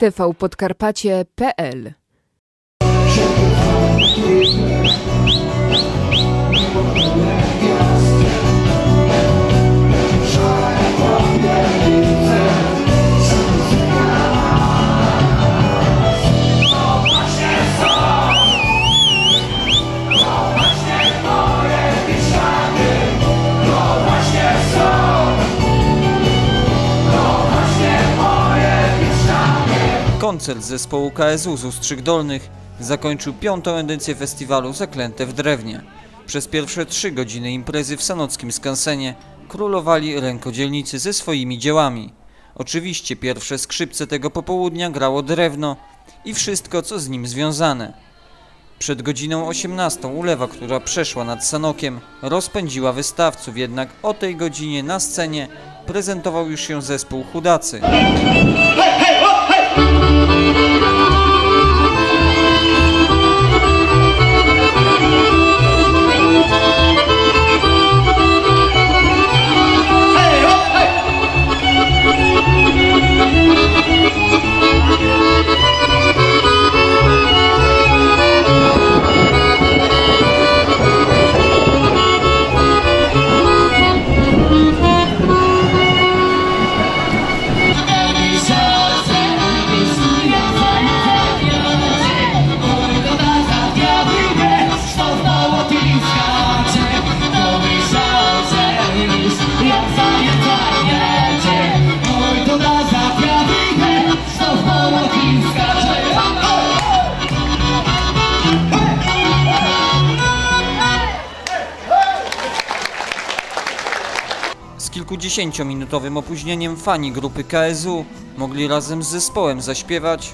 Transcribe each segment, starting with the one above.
tvpodkarpacie.pl Koncert zespołu KSU z Ustrzyk Dolnych zakończył piątą edycję festiwalu Zaklęte w Drewnie. Przez pierwsze trzy godziny imprezy w sanockim skansenie królowali rękodzielnicy ze swoimi dziełami. Oczywiście pierwsze skrzypce tego popołudnia grało drewno i wszystko co z nim związane. Przed godziną 18 ulewa, która przeszła nad Sanokiem, rozpędziła wystawców, jednak o tej godzinie na scenie prezentował już się zespół Chudacy. Kilkudziesięciominutowym opóźnieniem fani grupy KSU mogli razem z zespołem zaśpiewać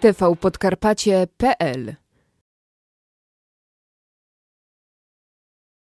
tvpodkarpacie.pl